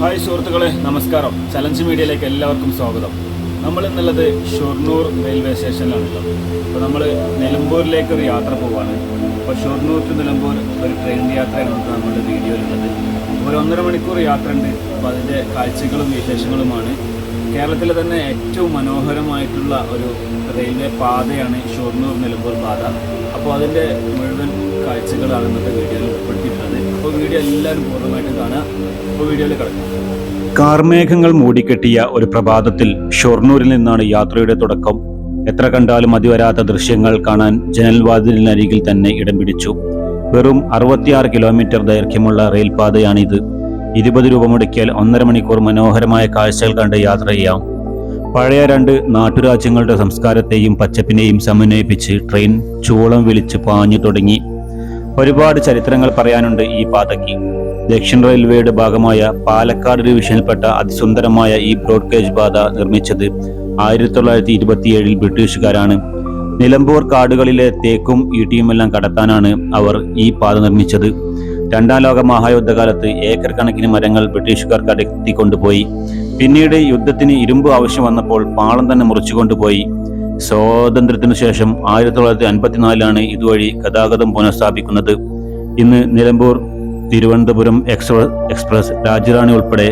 Hi സുഹൃത്തുക്കളെ നമസ്കാരം. Challenge മീഡിയയിലേക്ക് എല്ലാവർക്കും സ്വാഗതം. നമ്മൾ ഇന്നുള്ളത് ഷൊർണൂർ റെയിൽവേ സ്റ്റേഷനിലാണുള്ളത്. അപ്പോൾ നമ്മൾ നിലമ്പൂരിലേക്ക് ഒരു യാത്ര പോവാണ്. അപ്പോൾ ഷൊർണൂർ ടു നിലമ്പൂർ ഒരു ട്രെയിൻ യാത്രയാണ് നമുക്ക് നമ്മുടെ വീഡിയോയിലുള്ളത്. ഒരു ഒന്നര മണിക്കൂർ യാത്ര ഉണ്ട്. അപ്പോൾ അതിന്റെ കാഴ്ചകളും വിശേഷങ്ങളുമാണ്. കേരളത്തിലെ തന്നെ ഏറ്റവും മനോഹരമായിട്ടുള്ള ഒരു റെയിൽവേ പാതയാണ് ഷൊർണൂർ നിലമ്പൂർ പാത. അപ്പോൾ അതിന്റെ മുഴുവൻ കാഴ്ചകളാണ് ഇന്നത്തെ വീഡിയോയിൽ ഉൾപ്പെടുത്തിയിട്ടുള്ളത്. അപ്പോൾ വീഡിയോ എല്ലാവരും പൂർണമായിട്ടും കാണുക. അപ്പോൾ വീഡിയോയിൽ കിടക്കാം. കാർമേഘങ്ങൾ മൂടിക്കെട്ടിയ ഒരു പ്രഭാതത്തിൽ ഷൊർണൂരിൽ നിന്നാണ് യാത്രയുടെ തുടക്കം. എത്ര കണ്ടാലും മതിവരാത്ത ദൃശ്യങ്ങൾ കാണാൻ ജനൽവാതിലിനരികിൽ തന്നെ ഇടം പിടിച്ചു. വെറും അറുപത്തിയാറ് കിലോമീറ്റർ ദൈർഘ്യമുള്ള റെയിൽപാതയാണിത്. ഇരുപത് രൂപ മുടക്കിയാൽ ഒന്നര മണിക്കൂർ മനോഹരമായ കാഴ്ചകൾ കണ്ട് യാത്ര ചെയ്യാം പഴയ രണ്ട് നാട്ടുരാജ്യങ്ങളുടെ സംസ്കാരത്തെയും പച്ചപ്പിനെയും സമന്വയിപ്പിച്ച് ട്രെയിൻ ചൂളം വിളിച്ച് പാഞ്ഞു തുടങ്ങി. ഒരുപാട് ചരിത്രങ്ങൾ പറയാനുണ്ട് ഈ പാതയ്ക്ക്. ദക്ഷിണ റെയിൽവേയുടെ ഭാഗമായ പാലക്കാട് ഡിവിഷനിൽപ്പെട്ട അതിസുന്ദരമായ ഈ ബ്രോഡ്ഗേജ് പാത നിർമ്മിച്ചത് ആയിരത്തി തൊള്ളായിരത്തി ഇരുപത്തിയേഴിൽ ബ്രിട്ടീഷുകാരാണ്. നിലമ്പൂർ കാടുകളിലെ തേക്കും ഈട്ടിയുമെല്ലാം കടത്താനാണ് അവർ ഈ പാത നിർമ്മിച്ചത്. രണ്ടാം ലോക മഹായുദ്ധകാലത്ത് ഏക്കർ കണക്കിന് മരങ്ങൾ ബ്രിട്ടീഷുകാർ കടത്തിക്കൊണ്ടുപോയി പിന്നീട് യുദ്ധത്തിന് ഇരുമ്പ് ആവശ്യം വന്നപ്പോൾ പാളം തന്നെ മുറിച്ചുകൊണ്ടുപോയി. സ്വാതന്ത്ര്യത്തിനു ശേഷം ആയിരത്തി തൊള്ളായിരത്തി അൻപത്തിനാലിലാണ് ഇതുവഴി ഗതാഗതം പുനഃസ്ഥാപിക്കുന്നത്. ഇന്ന് നിലമ്പൂർ തിരുവനന്തപുരം എക്സ്പ്രസ് രാജറാണി ഉൾപ്പെടെ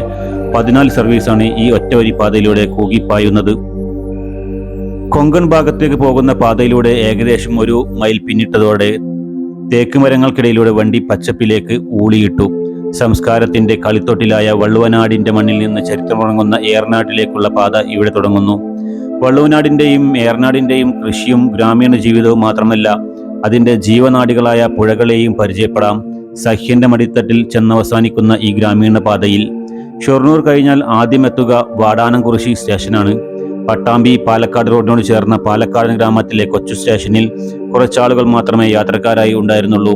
പതിനാല് സർവീസാണ് ഈ ഒറ്റവരി പാതയിലൂടെ കൂകിപ്പായുന്നത് കൊങ്കൺ ഭാഗത്തേക്ക് പോകുന്ന പാതയിലൂടെ ഏകദേശം ഒരു മൈൽ പിന്നിട്ടതോടെ തേക്ക് മരങ്ങൾക്കിടയിലൂടെ വണ്ടി പച്ചപ്പിലേക്ക് ഊളിയിട്ടു. സംസ്കാരത്തിന്റെ കളിത്തൊട്ടിലായ വള്ളുവനാടിന്റെ മണ്ണിൽ നിന്ന് ചരിത്രമുറങ്ങുന്ന ഏറനാട്ടിലേക്കുള്ള പാത ഇവിടെ തുടങ്ങുന്നു. വള്ളുവനാടിന്റെയും ഏറനാടിന്റെയും കൃഷിയും ഗ്രാമീണ ജീവിതവും മാത്രമല്ല അതിന്റെ ജീവനാടികളായ പുഴകളെയും പരിചയപ്പെടാം. സഹ്യന്റെ മടിത്തട്ടിൽ ചെന്നവസാനിക്കുന്ന ഈ ഗ്രാമീണ പാതയിൽ ഷൊർണൂർ കഴിഞ്ഞാൽ ആദ്യം എത്തുക വാടാനംകുറിശി സ്റ്റേഷനാണ്. പട്ടാമ്പി പാലക്കാട് റോഡിനോട് ചേർന്ന പാലക്കാട് ഗ്രാമത്തിലെ കൊച്ചു സ്റ്റേഷനിൽ കുറച്ചാളുകൾ മാത്രമേ യാത്രക്കാരായി ഉണ്ടായിരുന്നുള്ളൂ.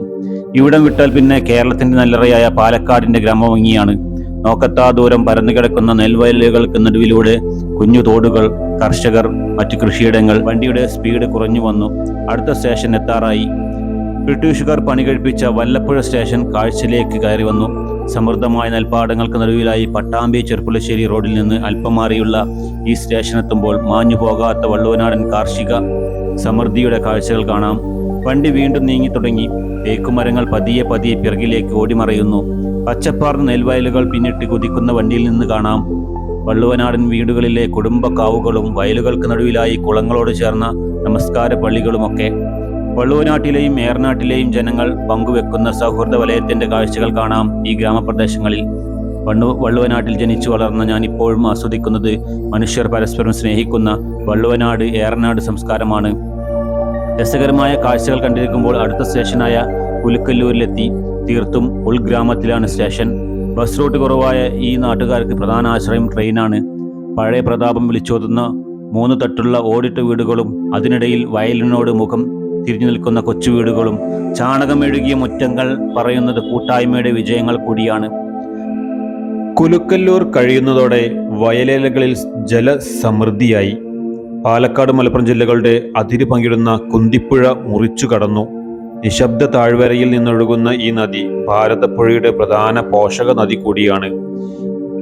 ഇവിടം വിട്ടാൽ പിന്നെ കേരളത്തിന്റെ നല്ലറയായ പാലക്കാടിന്റെ ഗ്രാമഭംഗിയാണ്. നോക്കത്താ ദൂരം പരന്നു കിടക്കുന്ന നെൽവയലുകൾക്ക് നടുവിലൂടെ കുഞ്ഞു തോടുകൾ കർഷകർ മറ്റു കൃഷിയിടങ്ങൾ. വണ്ടിയുടെ സ്പീഡ് കുറഞ്ഞു വന്നു. അടുത്ത സ്റ്റേഷൻ എത്താറായി. ബ്രിട്ടീഷുകാർ പണി കഴിപ്പിച്ച വല്ലപ്പുഴ സ്റ്റേഷൻ കാഴ്ചയിലേക്ക് കയറി വന്നു. സമൃദ്ധമായ നെൽപ്പാടങ്ങൾക്ക് നടുവിലായി പട്ടാമ്പി ചെറുപ്പുളശ്ശേരി റോഡിൽ നിന്ന് അല്പം മാറിയുള്ള ഈ സ്റ്റേഷൻ എത്തുമ്പോൾ മാഞ്ഞു പോകാത്ത വള്ളുവനാടൻ കാർഷിക സമൃദ്ധിയുടെ കാഴ്ചകൾ കാണാം. വണ്ടി വീണ്ടും നീങ്ങി തുടങ്ങി. തേക്കുമരങ്ങൾ പതിയെ പതിയെ പിറകിലേക്ക് ഓടിമറയുന്നു. പച്ചപ്പാർന്ന നെൽവയലുകൾ പിന്നിട്ട് കുതിക്കുന്ന വണ്ടിയിൽ നിന്ന് കാണാം വള്ളുവനാടൻ വീടുകളിലെ കുടുംബക്കാവുകളും വയലുകൾക്ക് നടുവിലായി കുളങ്ങളോട് ചേർന്ന നമസ്കാര പള്ളികളുമൊക്കെ. വള്ളുവനാട്ടിലെയും ഏറനാട്ടിലെയും ജനങ്ങൾ പങ്കുവെക്കുന്ന സൗഹൃദ വലയത്തിന്റെ കാഴ്ചകൾ കാണാം ഈ ഗ്രാമപ്രദേശങ്ങളിൽ. വണ്ണു വള്ളുവനാട്ടിൽ ജനിച്ചു വളർന്ന ഞാൻ ഇപ്പോഴും ആസ്വദിക്കുന്നത് മനുഷ്യർ പരസ്പരം സ്നേഹിക്കുന്ന വള്ളുവനാട് ഏറനാട് സംസ്കാരമാണ്. രസകരമായ കാഴ്ചകൾ കണ്ടിരിക്കുമ്പോൾ അടുത്ത സ്റ്റേഷനായ പുലിക്കല്ലൂരിലെത്തി തീർത്തും ഉൾഗ്രാമത്തിലാണ് സ്റ്റേഷൻ. ബസ് റൂട്ട് കുറവായ ഈ നാട്ടുകാർക്ക് പ്രധാന ആശ്രയം ട്രെയിനാണ്. പഴയ പ്രതാപം വിളിച്ചോതുന്ന മൂന്ന് തട്ടുള്ള ഓടിട്ട വീടുകളും അതിനിടയിൽ വയലിനോട് മുഖം തിരിഞ്ഞു നിൽക്കുന്ന കൊച്ചു വീടുകളും ചാണകം എഴുകിയ മുറ്റങ്ങൾ പറയുന്നത് കൂട്ടായ്മയുടെ വിജയങ്ങൾ കൂടിയാണ്. കുലുക്കല്ലൂർ കഴിയുന്നതോടെ വയലേലകളിൽ ജലസമൃദ്ധിയായി. പാലക്കാട് മലപ്പുറം ജില്ലകളുടെ അതിര് പങ്കിടുന്ന കുന്തിപ്പുഴ മുറിച്ചു കടന്നു. നിശബ്ദ താഴ്വരയിൽ നിന്നൊഴുകുന്ന ഈ നദി ഭാരതപ്പുഴയുടെ പ്രധാന പോഷക നദി കൂടിയാണ്.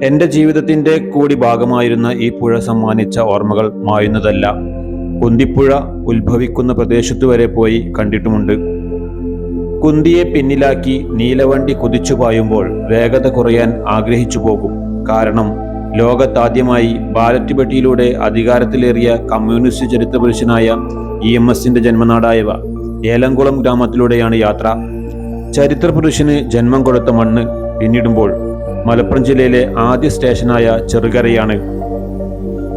എന്റെ ജീവിതത്തിന്റെ കൂടി ഭാഗമായിരുന്ന ഈ പുഴ സമ്മാനിച്ച ഓർമ്മകൾ മായുന്നതല്ല. കുന്തിപ്പുഴ ഉത്ഭവിക്കുന്ന പ്രദേശത്തു വരെ പോയി കണ്ടിട്ടുമുണ്ട്. കുന്തിയെ പിന്നിലാക്കി നീലവണ്ടി കുതിച്ചു പായുമ്പോൾ വേഗത കുറയാൻ ആഗ്രഹിച്ചു പോകും. കാരണം ലോകത്താദ്യമായി ബാലറ്റ് പെട്ടിയിലൂടെ അധികാരത്തിലേറിയ കമ്മ്യൂണിസ്റ്റ് ചരിത്രപുരുഷനായ ഇ എം എസിന്റെ ജന്മനാടായവ. ഏലംകുളം ഗ്രാമത്തിലൂടെയാണ് യാത്ര. ചരിത്രപുരുഷന് ജന്മം കൊടുത്ത മണ്ണ് പിന്നിടുമ്പോൾ മലപ്പുറം ജില്ലയിലെ ആദ്യ സ്റ്റേഷനായ ചെറുകരയാണ്.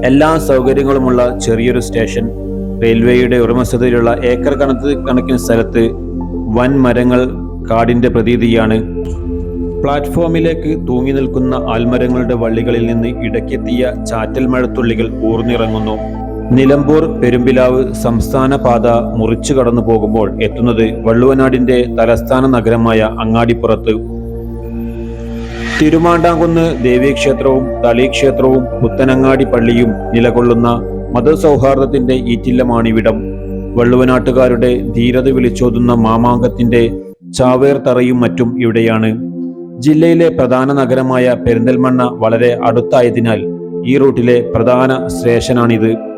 എല്ലാ സൗകര്യങ്ങളുമുള്ള ചെറിയൊരു സ്റ്റേഷൻ. റെയിൽവേയുടെ ഉടമസ്ഥതയിലുള്ള ഏക്കർ കണക്ക് കണക്കിന് സ്ഥലത്ത് വൻ മരങ്ങൾ കാടിന്റെ പ്രതീതിയാണ്. പ്ലാറ്റ്ഫോമിലേക്ക് തൂങ്ങി നിൽക്കുന്ന ആൽമരങ്ങളുടെ വള്ളികളിൽ നിന്ന് ഇടയ്ക്കെത്തിയ ചാറ്റൽ മഴത്തുള്ളികൾ ഊർന്നിറങ്ങുന്നു. നിലമ്പൂർ പെരുമ്പിലാവ് സംസ്ഥാന പാത മുറിച്ചു കടന്നു പോകുമ്പോൾ എത്തുന്നത് വള്ളുവനാടിന്റെ തലസ്ഥാന നഗരമായ അങ്ങാടിപ്പുറത്ത്. തിരുമാണ്ടാംകുന്ന് ദേവീക്ഷേത്രവും തളീക്ഷേത്രവും പുത്തനങ്ങാടി പള്ളിയും നിലകൊള്ളുന്ന മതസൗഹാർദ്ദത്തിന്റെ ഈറ്റില്ലമാണിവിടം. വള്ളുവനാട്ടുകാരുടെ ധീരത വിളിച്ചോതുന്ന മാമാങ്കത്തിന്റെ ചാവേർ തറയും മറ്റും ഇവിടെയാണ്. ജില്ലയിലെ പ്രധാന നഗരമായ പെരിന്തൽമണ്ണ വളരെ അടുത്തായതിനാൽ ഈ റൂട്ടിലെ പ്രധാന സ്റ്റേഷനാണിത്.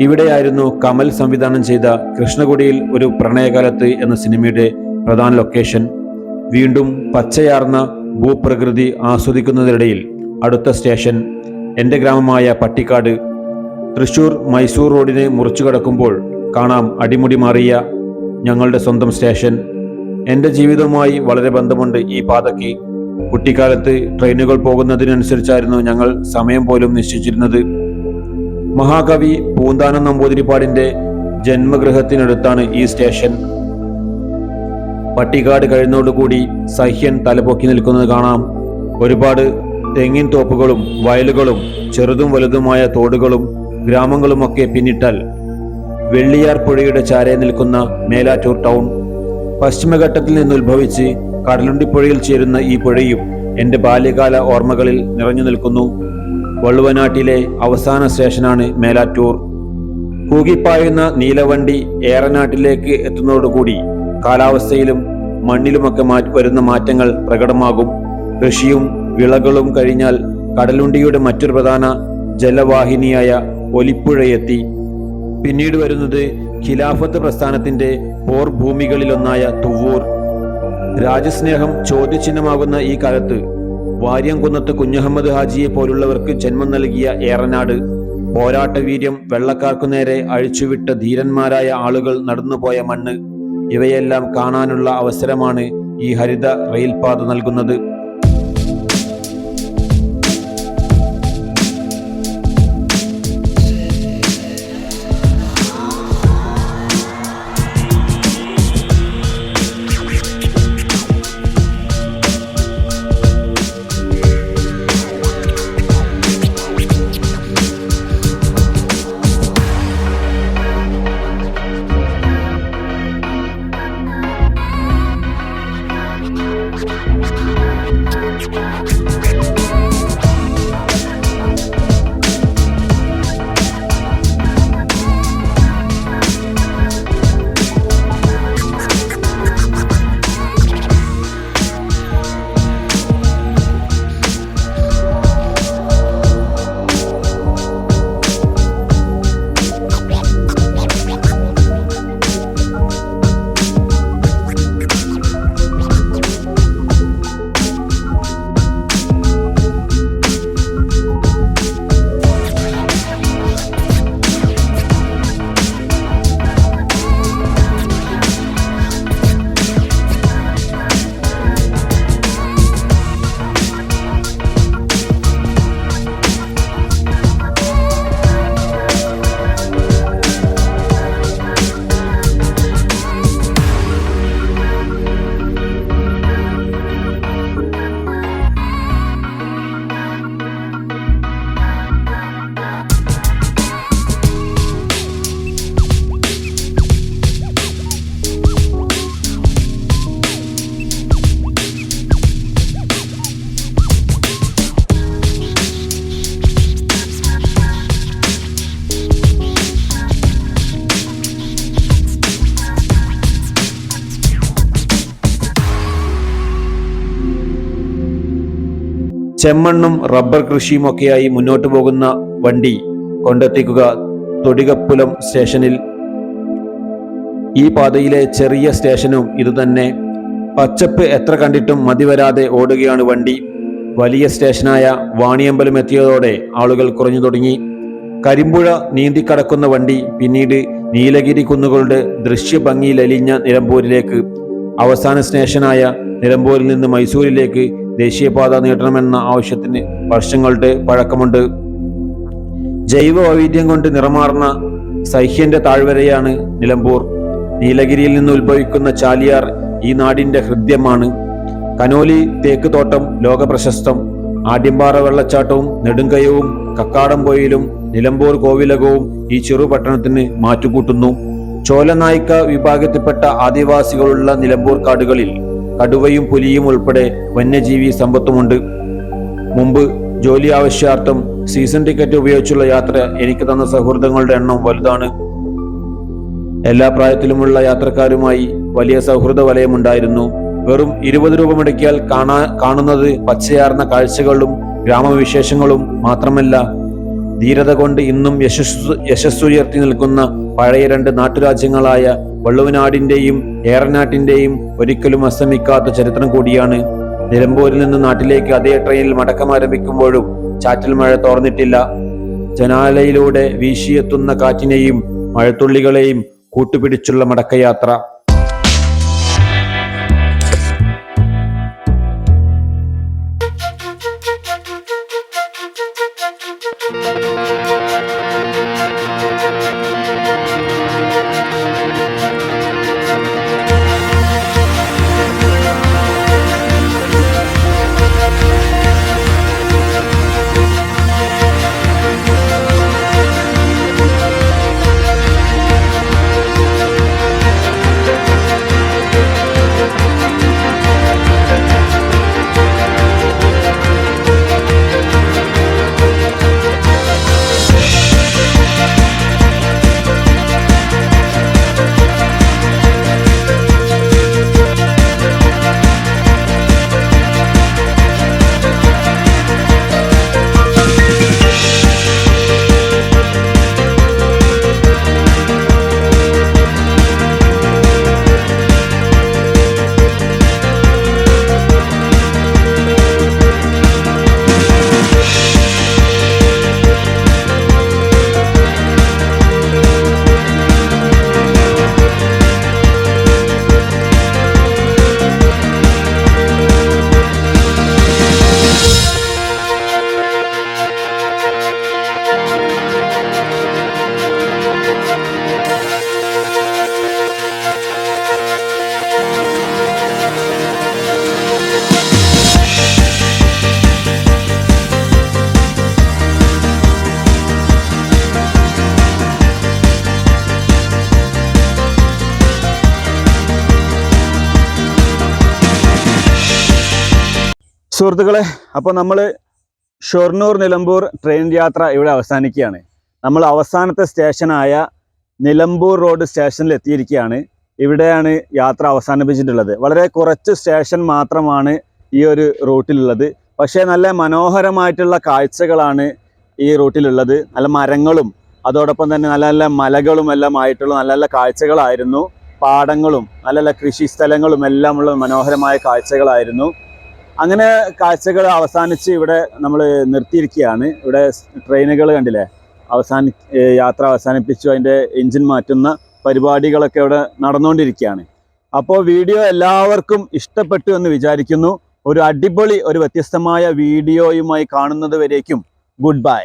ഇവിടെയായിരുന്നു കമൽ സംവിധാനം ചെയ്ത കൃഷ്ണകുടിയിൽ ഒരു പ്രണയകാലത്ത് എന്ന സിനിമയുടെ പ്രധാന ലൊക്കേഷൻ. വീണ്ടും പച്ചയാർന്ന ഭൂപ്രകൃതി ആസ്വദിക്കുന്നതിനിടയിൽ അടുത്ത സ്റ്റേഷൻ എന്റെ ഗ്രാമമായ പട്ടിക്കാട്. തൃശൂർ മൈസൂർ റോഡിനെ മുറിച്ചു കടക്കുമ്പോൾ കാണാം അടിമുടി മാറിയ ഞങ്ങളുടെ സ്വന്തം സ്റ്റേഷൻ. എന്റെ ജീവിതവുമായി വളരെ ബന്ധമുണ്ട് ഈ പാതയ്ക്ക്. കുട്ടിക്കാലത്ത് ട്രെയിനുകൾ പോകുന്നതിനനുസരിച്ചായിരുന്നു ഞങ്ങൾ സമയം പോലും നിശ്ചയിച്ചിരുന്നത്. മഹാകവി പൂന്താനം നമ്പൂതിരിപ്പാടിന്റെ ജന്മഗൃഹത്തിനടുത്താണ് ഈ സ്റ്റേഷൻ. പട്ടിക്കാട് കഴിഞ്ഞോടുകൂടി സഹ്യൻ തലപൊക്കി നിൽക്കുന്നത് കാണാം. ഒരുപാട് തെങ്ങിൻ തോപ്പുകളും വയലുകളും ചെറുതും വലുതുമായ തോടുകളും ഗ്രാമങ്ങളുമൊക്കെ പിന്നിട്ടാൽ വെള്ളിയാർ പുഴയുടെ ചാരയെ നിൽക്കുന്ന മേലാറ്റൂർ ടൗൺ. പശ്ചിമഘട്ടത്തിൽ നിന്ന് ഉത്ഭവിച്ച് കടലുണ്ടിപ്പുഴയിൽ ചേരുന്ന ഈ പുഴയും എന്റെ ബാല്യകാല ഓർമ്മകളിൽ നിറഞ്ഞു നിൽക്കുന്നു. വള്ളുവനാട്ടിലെ അവസാന സ്റ്റേഷനാണ് മേലാറ്റൂർ. കൂകിപ്പായുന്ന നീലവണ്ടി ഏറനാട്ടിലേക്ക് എത്തുന്നതോടുകൂടി കാലാവസ്ഥയിലും മണ്ണിലുമൊക്കെ വരുന്ന മാറ്റങ്ങൾ പ്രകടമാകും. കൃഷിയും വിളകളും കഴിഞ്ഞാൽ കടലുണ്ടിയുടെ മറ്റൊരു പ്രധാന ജലവാഹിനിയായ ഒലിപ്പുഴയെത്തി. പിന്നീട് വരുന്നത് ഖിലാഫത്ത് പ്രസ്ഥാനത്തിന്റെ പോർ ഭൂമികളിലൊന്നായ തുവൂർ രാജസ്നേഹം ചോദ്യചിഹ്നമാകുന്ന ഈ കാലത്ത് വാര്യംകുന്നത്ത് കുഞ്ഞഹമ്മദ് ഹാജിയെ പോലുള്ളവർക്ക് ജന്മം നൽകിയ ഏറനാട്. പോരാട്ടവീര്യം വെള്ളക്കാർക്കു നേരെ അഴിച്ചുവിട്ട ധീരന്മാരായ ആളുകൾ നടന്നുപോയ മണ്ണ്. ഇവയെല്ലാം കാണാനുള്ള അവസരമാണ് ഈ ഹരിത റെയിൽപാത നൽകുന്നത്. ചെമ്മണ്ണും റബ്ബർ കൃഷിയും ഒക്കെയായി മുന്നോട്ട് പോകുന്ന വണ്ടി കൊണ്ടെത്തിക്കുക തൊടികപ്പുലം സ്റ്റേഷനിൽ. ഈ പാതയിലെ ചെറിയ സ്റ്റേഷനും ഇതുതന്നെ. പച്ചപ്പ് എത്ര കണ്ടിട്ടും മതിവരാതെ ഓടുകയാണ് വണ്ടി. വലിയ സ്റ്റേഷനായ വാണിയമ്പലം എത്തിയതോടെ ആളുകൾ കുറഞ്ഞു തുടങ്ങി. കരിമ്പുഴ നീന്തിക്കടക്കുന്ന വണ്ടി പിന്നീട് നീലഗിരി കുന്നുകളുടെ ദൃശ്യഭംഗിയിൽ അലിഞ്ഞ നിലമ്പൂരിലേക്ക്. അവസാന സ്റ്റേഷനായ നിലമ്പൂരിൽ നിന്ന് മൈസൂരിലേക്ക് ദേശീയപാത നീട്ടണമെന്ന ആവശ്യത്തിന് വർഷങ്ങളുടെ പഴക്കമുണ്ട്. ജൈവ വൈവിധ്യം കൊണ്ട് നിറമാർന്ന സഹ്യന്റെ താഴ്വരയാണ് നിലമ്പൂർ. നീലഗിരിയിൽ നിന്ന് ഉത്ഭവിക്കുന്ന ചാലിയാർ ഈ നാടിന്റെ ഹൃദ്യമാണ്. കനോലി തേക്ക് തോട്ടം ലോക പ്രശസ്തം ആദ്യമ്പാറ വെള്ളച്ചാട്ടവും നെടുങ്കയവും കക്കാടംപൊയിലും നിലമ്പൂർ കോവിലകവും ഈ ചെറു ചെറുപട്ടണത്തിന് മാറ്റുകൂട്ടുന്നു. ചോലനായിക്ക വിഭാഗത്തിൽപ്പെട്ട ആദിവാസികളുള്ള നിലമ്പൂർ കാടുകളിൽ കടുവയും പുലിയും ഉൾപ്പെടെ വന്യജീവി സമ്പത്തുമുണ്ട്. മുമ്പ് ജോലി ആവശ്യാർത്ഥം സീസൺ ടിക്കറ്റ് ഉപയോഗിച്ചുള്ള യാത്ര എനിക്ക് തന്ന സൗഹൃദങ്ങളുടെ എണ്ണം വലുതാണ്. എല്ലാ പ്രായത്തിലുമുള്ള യാത്രക്കാരുമായി വലിയ സൗഹൃദ വലയമുണ്ടായിരുന്നു. വെറും ഇരുപത് രൂപ മുടക്കിയാൽ കാണാ കാണുന്നത് പച്ചയാർന്ന കാഴ്ചകളും ഗ്രാമവിശേഷങ്ങളും മാത്രമല്ല ധീരത കൊണ്ട് ഇന്നും യശസ് യശസ്സുയർത്തി നിൽക്കുന്ന പഴയ രണ്ട് നാട്ടുരാജ്യങ്ങളായ വള്ളുവനാടിന്റെയും ഏറനാട്ടിന്റെയും ഒരിക്കലും അസ്തമിക്കാത്ത ചരിത്രം കൂടിയാണ്. നിലമ്പൂരിൽ നിന്ന് നാട്ടിലേക്ക് അതേ ട്രെയിനിൽ മടക്കം ആരംഭിക്കുമ്പോഴും ചാറ്റൽ മഴ തോർന്നിട്ടില്ല. ജനാലയിലൂടെ വീശിയെത്തുന്ന കാറ്റിനെയും മഴത്തുള്ളികളെയും കൂട്ടുപിടിച്ചുള്ള മടക്കയാത്ര. സുഹൃത്തുക്കളെ അപ്പോൾ നമ്മൾ ഷൊർണൂർ നിലമ്പൂർ ട്രെയിൻ യാത്ര ഇവിടെ അവസാനിക്കുകയാണ്. നമ്മൾ അവസാനത്തെ സ്റ്റേഷനായ നിലമ്പൂർ റോഡ് സ്റ്റേഷനിൽ എത്തിയിരിക്കുകയാണ്. ഇവിടെയാണ് യാത്ര അവസാനിപ്പിച്ചിട്ടുള്ളത്. വളരെ കുറച്ച് സ്റ്റേഷൻ മാത്രമാണ് ഈ ഒരു റൂട്ടിലുള്ളത്. പക്ഷേ നല്ല മനോഹരമായിട്ടുള്ള കാഴ്ചകളാണ് ഈ റൂട്ടിലുള്ളത്. നല്ല മരങ്ങളും അതോടൊപ്പം തന്നെ നല്ല നല്ല മലകളും എല്ലാം ആയിട്ടുള്ള നല്ല നല്ല കാഴ്ചകളായിരുന്നു. പാടങ്ങളും നല്ല നല്ല കൃഷി സ്ഥലങ്ങളും എല്ലാമുള്ള മനോഹരമായ കാഴ്ചകളായിരുന്നു. അങ്ങനെ കാഴ്ചകൾ അവസാനിച്ച് ഇവിടെ നമ്മൾ നിർത്തിയിരിക്കുകയാണ്. ഇവിടെ ട്രെയിനുകൾ കണ്ടില്ലേ? അവസാനി യാത്ര അവസാനിപ്പിച്ചു. അതിന്റെ എഞ്ചിൻ മാറ്റുന്ന പരിപാടികളൊക്കെ ഇവിടെ നടന്നുകൊണ്ടിരിക്കുകയാണ്. അപ്പോൾ വീഡിയോ എല്ലാവർക്കും ഇഷ്ടപ്പെട്ടു എന്ന് വിചാരിക്കുന്നു. ഒരു അടിപൊളി ഒരു വ്യത്യസ്തമായ വീഡിയോയുമായി കാണുന്നത് വരേക്കും. Good bye.